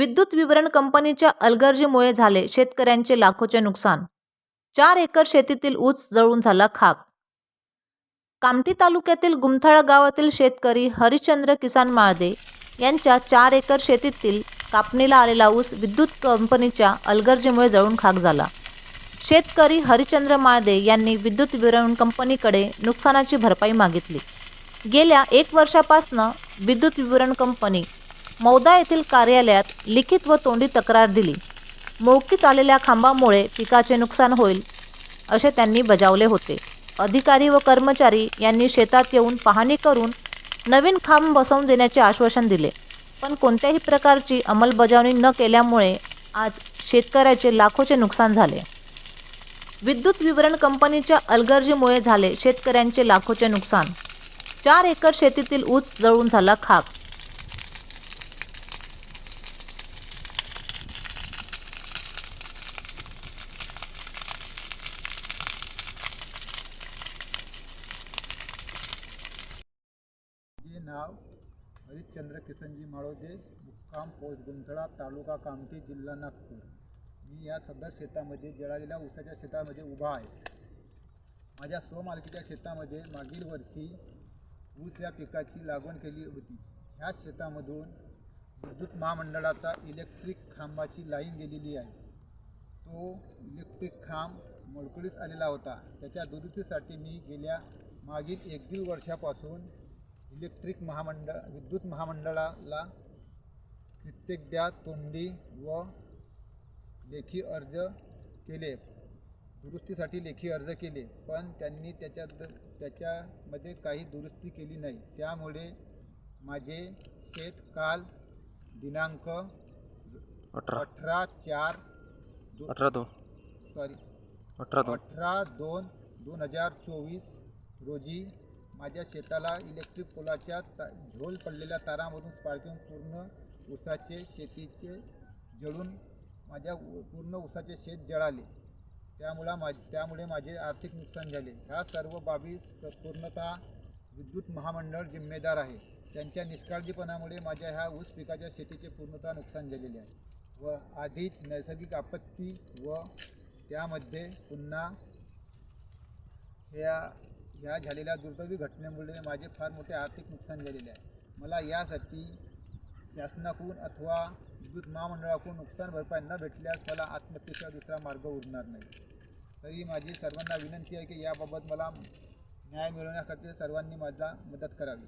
विद्युत विवरण कंपनीच्या अलगर्जीमुळे झाले शेतकऱ्यांचे लाखोचे नुकसान. चार एकर शेतीतील ऊस जळून झाला खाक. कामठी तालुक्यातील गुमथाळा गावातील शेतकरी हरिश्चंद्र किसान माळदे यांच्या चार एकर शेतीतील कापणीला आलेला ऊस विद्युत कंपनीच्या अलगर्जीमुळे जळून खाक झाला. शेतकरी हरिश्चंद्र माळदे यांनी विद्युत विवरण कंपनीकडे नुकसानाची भरपाई मागितली. गेल्या एक वर्षापासनं विद्युत विवरण कंपनी मौदा येथील कार्यालयात लिखित व तोंडी तक्रार दिली. मोकीच आलेल्या खांबामुळे पिकाचे नुकसान होईल असे त्यांनी बजावले होते. अधिकारी व कर्मचारी यांनी शेतात येऊन पाहणी करून नवीन खांब बसवून देण्याचे आश्वासन दिले. पण कोणत्याही प्रकारची अंमलबजावणी न केल्यामुळे आज शेतकऱ्याचे लाखोचे नुकसान झाले. विद्युत विवरण कंपनीच्या अलगर्जीमुळे झाले शेतकऱ्यांचे लाखोचे नुकसान. चार एकर शेतीतील ऊस जळून झाला खाक. नाव हरिश्चंद्र किसनजी माळोदे मुक्काम पोस्ट गुंथळा तालुका कामठी जिल्हा नागपूर. मी या सदर शेतामध्ये जळालेल्या ऊसाच्या शेतामध्ये उभा आहे. माझ्या स्वमालकीच्या शेतामध्ये मागील वर्षी ऊस या पिकाची लागवड केली होती. ह्याच शेतामधून विद्युत महामंडळाचा इलेक्ट्रिक खांबाची लाईन गेलेली आहे. तो इलेक्ट्रिक खांब मोडकळीस आलेला होता. त्याच्या दुरुस्तीसाठी मी गेल्या मागील एक दीड वर्षापासून इलेक्ट्रिक महामंडळ विद्युत महामंडळाला प्रत्येकदा तोंडी व लेखी अर्ज केले. दुरुस्तीसाठी लेखी अर्ज केले पण त्यांनी त्याच्यात त्याच्यामध्ये काही दुरुस्ती केली नाही. त्यामुळे माझे शेत काल दिनांक अठरा. अठरा चार अठरा दोन. सॉरी. अठरा दोन. अठरा दोन दोन हजार चोवीस रोजी माझ्या शेताला इलेक्ट्रिक पोलाच्या ता झोल पडलेल्या तारामधून स्पार्किंग पूर्ण ऊसाचे शेतीचे जळून माझ्या उ- पूर्ण ऊसाचे शेत जळाले. त्यामुळं मा त्यामुळे माझे आर्थिक नुकसान झाले. ह्या सर्व बाबी स- पूर्णतः विद्युत महामंडळ जिम्मेदार आहे. त्यांच्या निष्काळजीपणामुळे माझ्या ह्या ऊस पिकाच्या शेतीचे पूर्णतः नुकसान झालेले आहे. व आधीच नैसर्गिक आपत्ती व त्यामध्ये पुन्हा या ह्या झालेल्या दुर्दैवी घटनेमुळे माझे फार मोठे आर्थिक नुकसान झालेले आहे. मला यासाठी शासनाकडून अथवा विद्युत महामंडळाकडून नुकसान भरपाई न भेटल्यास मला आत्महत्येशिवाय दुसरा मार्ग उरणार नाही. तरी माझी सर्वांना विनंती आहे की याबाबत मला न्याय मिळवण्यासाठी सर्वांनी मला मदत करावी.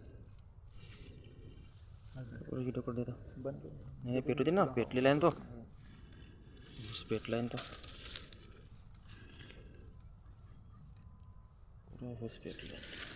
पेटू दे ना. पेटलेला आहे तो. पेटला आहे ना तो. पुरा ऊस पेटला आहे